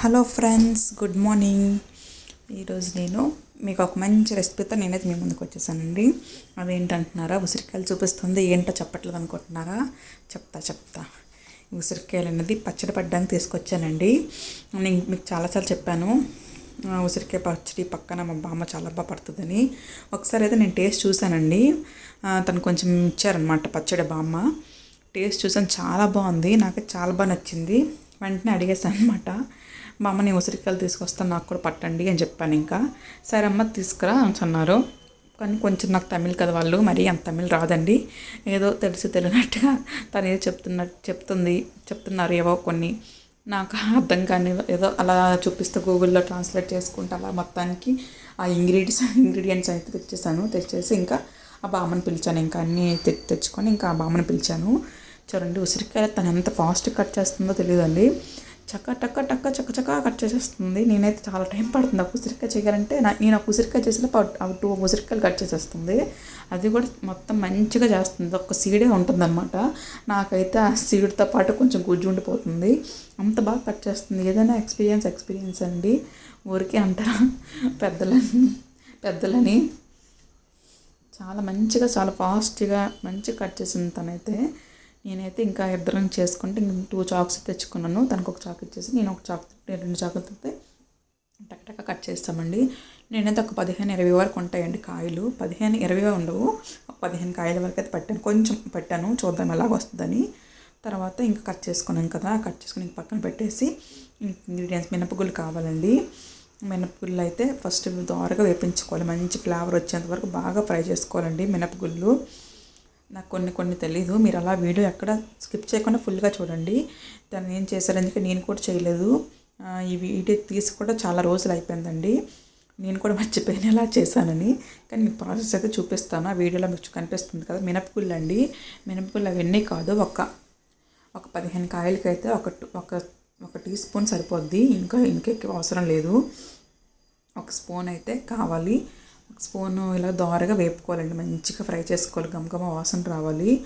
Hello friends good morning ఈరోజు నేను మీకు ఒక మంచి రెసిపీతో నేనైతే మీ ముందుకు వచ్చేసానండి. అదేంటంటున్నారా? ఉసిరికాయలు చూపిస్తుంది. ఏంటో చెప్పట్లేదు అనుకుంటున్నారా? చెప్తా చెప్తా. ఉసిరికాయలు అనేది పచ్చడి పడ్డానికి తీసుకొచ్చానండి. నేను మీకు చాలాసార్లు చెప్పాను. ఉసిరికాయ పచ్చడి పక్కన మా బామ్మ చాలా బాగా పడుతుందని. ఒకసారి అయితే నేను టేస్ట్ చూశానండి. తను కొంచెం ఇచ్చారనమాట పచ్చడి బామ్మ. టేస్ట్ చూసాను చాలా బాగుంది. నాకు చాలా బాగా నచ్చింది. వెంటనే అడిగేసాను అనమాట మా అమ్మ నేను ఉసిరికాయలు తీసుకొస్తాను నాకు కూడా పట్టండి అని చెప్పాను ఇంకా. సరే అమ్మ తీసుకురా అన్నారు. కానీ కొంచెం నాకు తమిళ్ కదా వాళ్ళు మరీ అంత తమిళ్ రాదండి. ఏదో తెలిసి తెలియనట్టుగా తను ఏదో చెప్తున్నట్టు చెప్తుంది చెప్తున్నారు ఏవో కొన్ని. నాకు అర్థం కానీ ఏదో అలా చూపిస్తూ గూగుల్లో ట్రాన్స్లేట్ చేసుకుంటా అలా మొత్తానికి ఆ ఇంగ్రీడియంట్స్ ఇంగ్రీడియంట్స్ అయితే తెచ్చేసాను. తెచ్చేసి ఇంకా ఆ బామ్మను పిలిచాను. ఇంకా అన్నీ తెచ్చుకొని ఇంకా ఆ బామ్మని పిలిచాను. చూడండి ఉసిరికాయ తను ఎంత ఫాస్ట్ కట్ చేస్తుందో తెలియదండి. చక్క టక్క టక్క చక్క చక్క కట్ చేసేస్తుంది. నేనైతే చాలా టైం పడుతుంది ఆ ఉసిరికాయ చేయాలంటే. నేను ఆ ఉసిరికాయ చేసిన టూ ఉసిరికాయలు కట్ చేసేస్తుంది. అది కూడా మొత్తం మంచిగా చేస్తుంది. ఒక సీడే ఉంటుందన్నమాట. నాకైతే ఆ సీడ్తో పాటు కొంచెం గుజ్జు ఉండిపోతుంది. అంత బాగా కట్ చేస్తుంది. ఏదైనా ఎక్స్పీరియన్స్ ఎక్స్పీరియన్స్ అండి. ఊరికే అంటారా? పెద్దలని పెద్దలని. చాలా మంచిగా చాలా ఫాస్ట్గా మంచిగా కట్ చేసింది తనైతే. నేనైతే ఇంకా ఇద్దరం చేసుకుంటే ఇంక టూ చాక్స్ తెచ్చుకున్నాను. తనకు ఒక చాక్ ఇచ్చేసి నేను ఒక చాక్ రెండు చాకులు అయితే టక్టక్క కట్ చేస్తామండి. నేనైతే ఒక పదిహేను ఇరవై వరకు ఉంటాయండి కాయలు. పదిహేను ఇరవై ఉండవు. ఒక పదిహేను కాయల వరకు అయితే పెట్టాను. కొంచెం పెట్టాను. చూద్దాం ఎలాగ వస్తుందని. తర్వాత ఇంకా కట్ చేసుకున్నాం కదా. కట్ చేసుకుని పక్కన పెట్టేసి ఇంగ్రీడియంట్స్ మినపగుళ్ళు కావాలండి. మినపగుళ్ళు అయితే ఫస్ట్ దోరగా వేపించుకోవాలి. మంచి ఫ్లేవర్ వచ్చేంత వరకు బాగా ఫ్రై చేసుకోవాలండి మినపగుళ్ళు. నాకు కొన్ని కొన్ని తెలీదు. మీరు అలా వీడియో ఎక్కడ స్కిప్ చేయకుండా ఫుల్గా చూడండి. తను ఏం చేశారు? ఎందుకంటే నేను కూడా చేయలేదు. ఈ వీడియో తీసి కూడా చాలా రోజులు అయిపోయిందండి. నేను కూడా మర్చిపోయిన ఎలా చేశానని. కానీ మీకు ప్రాసెస్ అయితే చూపిస్తాను. ఆ వీడియోలో మీకు కనిపిస్తుంది కదా మినపగుళ్ళు అండి మినపగుళ్ళు అవన్నీ కాదు ఒక ఒక పదిహేను కాయలకైతే ఒక ఒక ఒక టీ స్పూన్ సరిపోద్ది. ఇంకా ఇంకెక్కువ అవసరం లేదు. ఒక స్పూన్ అయితే కావాలి. స్పూను ఇలా దోరగా వేపుకోవాలండి. మంచిగా ఫ్రై చేసుకోవాలి. గమగమ వాసన రావాలి.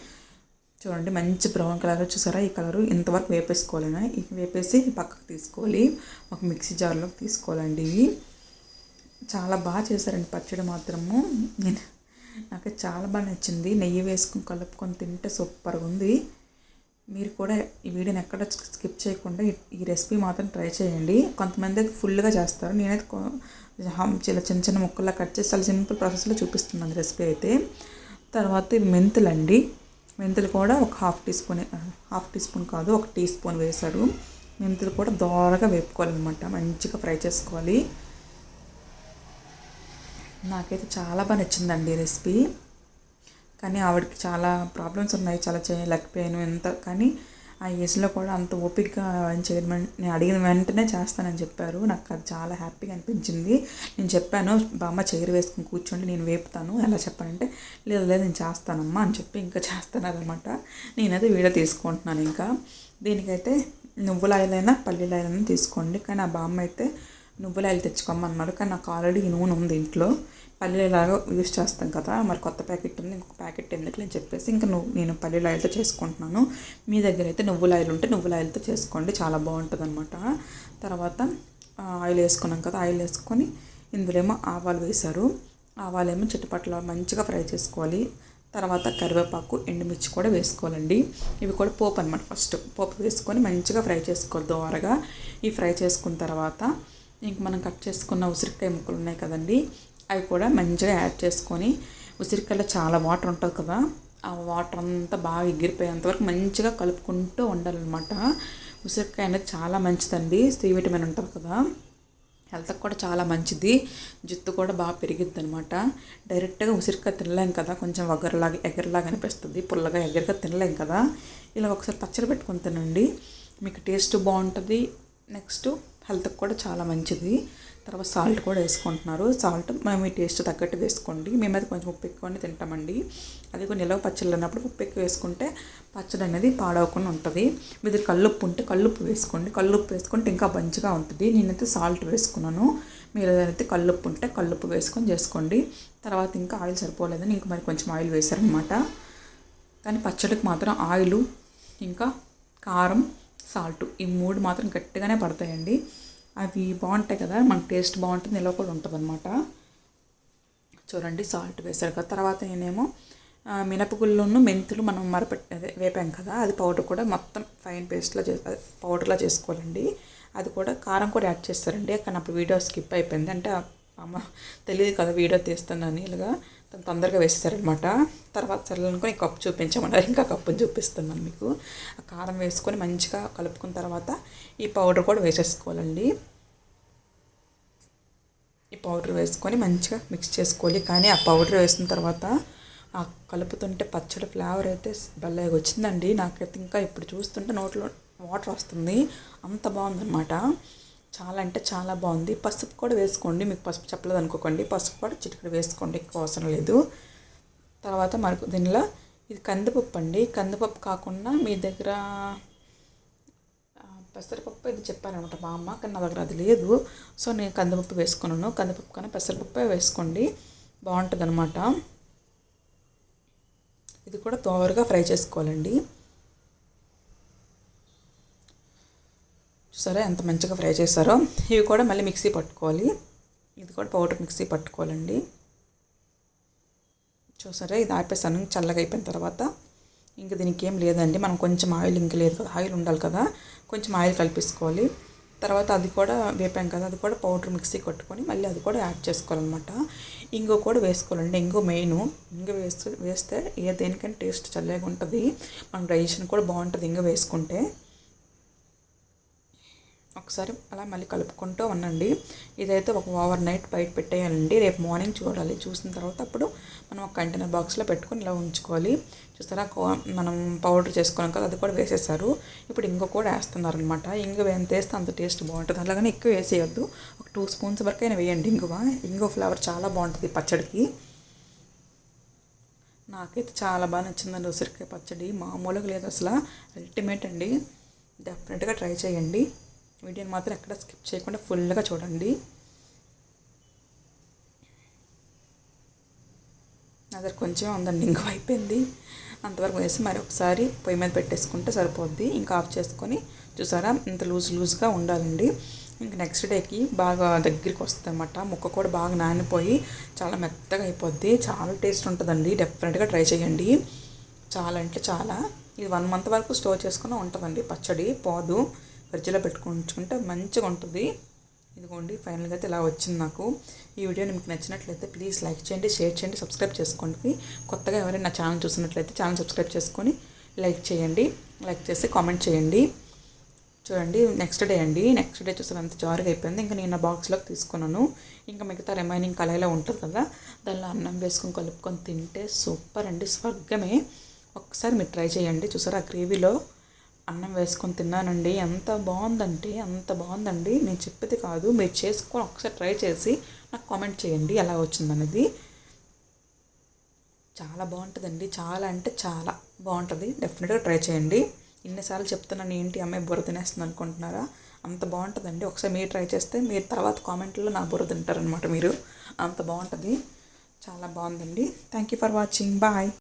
చూడండి మంచి బ్రౌన్ కలర్ చూసారా ఈ కలరు. ఇంతవరకు వేపేసుకోవాలని? వేపేసి పక్కకు తీసుకోవాలి. ఒక మిక్సీ జార్లోకి తీసుకోవాలండి ఇవి. చాలా బాగా చేశారండి పచ్చడి మాత్రము. నేను నాకు చాలా బాగా నచ్చింది. నెయ్యి వేసుకుని కలుపుకొని తింటే సూపర్గా ఉంది. మీరు కూడా ఈ వీడియోని ఎక్కడ స్కిప్ చేయకుండా ఈ రెసిపీ మాత్రం ట్రై చేయండి. కొంతమంది అయితే ఫుల్గా చేస్తారు. నేనైతే చిన్న చిన్న చిన్న ముక్కల్లా కట్ చేసి చాలా సింపుల్ ప్రాసెస్లో చూపిస్తున్నాను రెసిపీ అయితే. తర్వాత మెంతులు అండి. మెంతులు కూడా ఒక half teaspoon half teaspoon కాదు ఒక టీ స్పూన్ వేశారు. మెంతులు కూడా దోరగా వేపుకోవాలన్నమాట. మంచిగా ఫ్రై చేసుకోవాలి. నాకైతే చాలా బాగా నచ్చిందండి రెసిపీ. కానీ ఆవిడకి చాలా ప్రాబ్లమ్స్ ఉన్నాయి. చాలా చేయలేకపోయాను ఎంత కానీ ఆ ఏజ్లో కూడా అంత ఓపిక్గా చేయమని నేను అడిగిన వెంటనే చేస్తానని చెప్పారు. నాకు అది చాలా హ్యాపీగా అనిపించింది. నేను చెప్పాను బామ్మ చైర్ వేసుకుని కూర్చోండి నేను వేపుతాను. ఎలా చెప్పానంటే లేదు లేదు నేను చేస్తానమ్మా అని చెప్పి ఇంకా చేస్తానన్నమాట నేనైతే వీడియో తీసుకుంటున్నాను ఇంకా. దీనికైతే నువ్వుల ఆయిలైనా పల్లీల ఆయిలైనా తీసుకోండి. కానీ ఆ బామ్మ అయితే నువ్వుల ఆయిల్ తెచ్చుకోమన్నారు కానీ నాకు ఆల్రెడీ నూనె ఉంది ఇంట్లో. పల్లీలాగా యూస్ చేస్తాం కదా. మరి కొత్త ప్యాకెట్ ఉంది ఇంకొక ప్యాకెట్ ఎందుకు అని చెప్పేసి ఇంకా నువ్వు నేను పల్లీల ఆయిల్తో చేసుకుంటున్నాను. మీ దగ్గర అయితే నువ్వుల ఆయిల్ ఉంటే నువ్వుల ఆయిల్తో చేసుకోండి చాలా బాగుంటుంది అనమాట తర్వాత ఆయిల్ వేసుకున్నాం కదా ఆయిల్ వేసుకొని ఇందులో ఏమో ఆవాలు వేశారు. ఆవాలేమో చుట్టుపట్ల మంచిగా ఫ్రై చేసుకోవాలి. తర్వాత కరివేపాకు ఎండుమిర్చి కూడా వేసుకోవాలండి. ఇవి కూడా పోపు అనమాట ఫస్ట్. పోపు వేసుకొని మంచిగా ఫ్రై చేసుకోవాలి దోరగా. ఈ ఫ్రై చేసుకున్న తర్వాత ఇంక మనం కట్ చేసుకున్న ఉసిరికాయ ముక్కలు ఉన్నాయి కదండి అవి కూడా మంచిగా యాడ్ చేసుకొని ఉసిరికాయలో చాలా వాటర్ ఉంటుంది కదా ఆ వాటర్ అంతా బాగా ఎగిరిపోయేంతవరకు మంచిగా కలుపుకుంటూ ఉండాలన్నమాట. ఉసిరికాయ అనేది చాలా మంచిదండి సి విటమిన్ ఉంటుంది కదా. హెల్త్కి కూడా చాలా మంచిది జుత్తు కూడా బాగా పెరిగిద్ది అనమాట డైరెక్ట్గా ఉసిరికాయ తినలేం కదా కొంచెం వగరలాగా ఎగరలాగా అనిపిస్తుంది పుల్లగా ఎగరగా తినలేం కదా. ఇలా ఒకసారి పచ్చడి పెట్టుకొని తినండి మీకు టేస్ట్ బాగుంటుంది నెక్స్ట్ హెల్త్కి కూడా చాలా మంచిది. తర్వాత సాల్ట్ కూడా వేసుకుంటున్నారు. సాల్ట్ మేము మీ టేస్ట్ తగ్గట్టు వేసుకోండి. మేమైతే కొంచెం ఉప్పు ఎక్కువనే తింటామండి. అది కొన్ని నిలవ పచ్చళ్ళు అన్నప్పుడు ఉప్పు ఎక్కువ వేసుకుంటే పచ్చడి అనేది పాడవకుండా ఉంటుంది. మీరు కల్లుప్పు ఉంటే కల్లుప్పు వేసుకోండి. కల్లుప్పు వేసుకుంటే ఇంకా మంచిగా ఉంటుంది. నేనైతే సాల్ట్ వేసుకున్నాను. మీరు ఏదైతే కల్లుప్పు ఉంటే కల్లుప్పు వేసుకొని చేసుకోండి. తర్వాత ఇంకా ఆయిల్ సరిపోలేదని ఇంకా మరి కొంచెం ఆయిల్ వేశారనమాట కానీ పచ్చడికి మాత్రం ఆయిల్ ఇంకా కారం సాల్ట్ ఈ మూడు మాత్రం గట్టిగానే పడతాయండి. అవి బాగుంటాయి కదా మనకు టేస్ట్ బాగుంటుంది ఇలా కూడా ఉంటుంది అనమాట చూడండి సాల్ట్ వేసారు కదా. తర్వాత నేనేమో మినపగుళ్ళను మెంతులు మనం మరపెట్ అదే వేపాం కదా అది పౌడర్ కూడా మొత్తం ఫైన్ పేస్ట్లో చే పౌడర్లా చేసుకోవాలండి. అది కూడా కారం కూడా యాడ్ చేస్తారండి. కానీ అప్పుడు వీడియో స్కిప్ అయిపోయింది. అంటే అమ్మ తెలియదు కదా వీడియో తీస్తున్నాను ఇలాగా. తను తొందరగా వేసేసారనమాట తర్వాత సరే అనుకుని కప్పు చూపించమన్నారు ఇంకా కప్పుని చూపిస్తున్నాను మీకు. ఆ కారం వేసుకొని మంచిగా కలుపుకున్న తర్వాత ఈ పౌడర్ కూడా వేసేసుకోవాలండి. ఈ పౌడర్ వేసుకొని మంచిగా మిక్స్ చేసుకోవాలి. కానీ ఆ పౌడర్ వేసిన తర్వాత ఆ కలుపుతుంటే పచ్చడి ఫ్లేవర్ అయితే భలేగా వచ్చిందండి. నాకైతే ఇంకా ఇప్పుడు చూస్తుంటే నోట్లో వాటర్ వస్తుంది. అంత బాగుందన్నమాట. చాలా అంటే చాలా బాగుంది. పసుపు కూడా వేసుకోండి. మీకు పసుపు చెప్పలేదు అనుకోకండి. పసుపు కూడా చిటికడ వేసుకోండి. ఎక్కువ అవసరం లేదు. తర్వాత మనకు దీనిలో ఇది కందిపప్పు అండి. కందిపప్పు కాకుండా మీ దగ్గర పెసరపప్పు ఇది చెప్పారనమాట మా అమ్మ కానీ నా దగ్గర అది లేదు. సో నేను కందిపప్పు వేసుకున్నాను. కందిపప్పు కానీ పెసరపప్పే వేసుకోండి. బాగుంటుంది అనమాట ఇది కూడా తోరగా ఫ్రై చేసుకోవాలండి. చూసారా ఎంత మంచిగా ఫ్రై చేశారో? ఇవి కూడా మళ్ళీ మిక్సీ పట్టుకోవాలి. ఇది కూడా పౌడర్ మిక్సీ పట్టుకోవాలండి. చూసారా? ఇది ఆపేసాను. చల్లగా అయిపోయిన తర్వాత ఇంక దీనికి ఏం లేదండి. మనం కొంచెం ఆయిల్ ఇంక లేదు. కదా ఆయిల్ ఉండాలి కదా. కొంచెం ఆయిల్ కలిపేసుకోవాలి. తర్వాత అది కూడా వేపాం కదా. అది కూడా పౌడర్ మిక్సీ కొట్టుకొని మళ్ళీ అది కూడా యాడ్ చేసుకోవాలన్నమాట. ఇంగో కూడా వేసుకోవాలండి. ఇంగో మెయిన్. ఇంగో వేస్తే వేస్తే ఏ దేనికైనా టేస్ట్ చల్లగా ఉంటుంది. మన డైజెషన్ కూడా బాగుంటుంది ఇంగ వేసుకుంటే. ఒకసారి అలా మళ్ళీ కలుపుకుంటూ ఉండండి. ఇదైతే ఒక ఓవర్ నైట్ బయట పెట్టేయాలండి. రేపు మార్నింగ్ చూడాలి. చూసిన తర్వాత అప్పుడు మనం ఒక కంటైనర్ బాక్స్లో పెట్టుకొని ఇలా ఉంచుకోవాలి. చూస్తారా? మనం పౌడర్ చేసుకున్నాం కదా అది కూడా వేసేసారు. ఇప్పుడు ఇంకో కూడా వేస్తున్నారు అనమాట ఇంగ ఎంత వేస్తే అంత టేస్ట్ బాగుంటుంది. అలాగని ఎక్కువ వేసేయద్దు. ఒక టూ స్పూన్స్ వరకు అయినా వేయండి ఇంగువ. ఇంగువ ఫ్లేవర్ చాలా బాగుంటుంది పచ్చడికి. నాకైతే చాలా బాగా నచ్చిందండి ఉసిరికాయ పచ్చడి. మామూలుగా లేదు అసలు. అల్టిమేట్ అండి. డెఫినెట్గా ట్రై చేయండి. వీడియోని మాత్రం ఎక్కడ స్కిప్ చేయకుండా ఫుల్గా చూడండి. నా దగ్గర కొంచెమే ఉందండి ఇంకా అయిపోయింది అంతవరకు వేసి మరి ఒకసారి పొయ్యి మీద పెట్టేసుకుంటే సరిపోద్ది. ఇంకా ఆఫ్ చేసుకొని చూసారా? ఇంత లూజ్ లూజ్గా ఉండాలండి. ఇంక నెక్స్ట్ డేకి బాగా దగ్గరికి వస్తుంది అనమాట ముక్క కూడా బాగా నానిపోయి చాలా మెత్తగా అయిపోద్ది. చాలా టేస్ట్ ఉంటుందండి. డెఫినెట్గా ట్రై చేయండి. చాలా అంటే చాలా. ఇది వన్ మంత్ వరకు స్టోర్ చేసుకుని ఉంటుందండి. పచ్చడి పోదు. ఫ్రిడ్జ్లో పెట్టుకుంటే మంచిగా ఉంటుంది. ఇదిగోండి ఫైనల్గా అయితే ఇలా వచ్చింది నాకు. ఈ వీడియో మీకు నచ్చినట్లయితే ప్లీజ్ లైక్ చేయండి షేర్ చేయండి సబ్స్క్రైబ్ చేసుకోండి. కొత్తగా ఎవరైనా నా ఛానల్ చూసినట్లయితే ఛానల్ సబ్స్క్రైబ్ చేసుకొని లైక్ చేయండి. లైక్ చేసి కామెంట్ చేయండి. చూడండి నెక్స్ట్ డే అండి. నెక్స్ట్ డే చూసాను అంత జారుగా అయిపోయింది. ఇంకా నేను బాక్స్లోకి తీసుకున్నాను. ఇంకా మిగతా రిమైనింగ్ కళాయిలో ఉంటుంది కదా దానిలో అన్నం వేసుకొని కలుపుకొని తింటే సూపర్ అండి. స్వర్గమే. ఒకసారి మీరు ట్రై చేయండి. చూసారా ఆ గ్రేవీలో అన్నం వేసుకొని తిన్నానండి. ఎంత బాగుందంటే అంత బాగుందండి. నేను చెప్పేది కాదు. మీరు చేసుకొని ఒకసారి ట్రై చేసి నాకు కామెంట్ చేయండి ఎలా వచ్చిందనేది. చాలా బాగుంటుందండి. చాలా అంటే చాలా బాగుంటుంది. డెఫినెట్గా ట్రై చేయండి. ఇన్నిసార్లు చెప్తున్నాను ఏంటి అమ్మాయి బుర్ర తినేస్తుంది అనుకుంటున్నారా? అంత బాగుంటుందండి. ఒకసారి మీరు ట్రై చేస్తే మీరు తర్వాత కామెంట్లో నా బుర్ర తింటారనమాట మీరు. అంత బాగుంటుంది. చాలా బాగుందండి. Thank you for watching. Bye.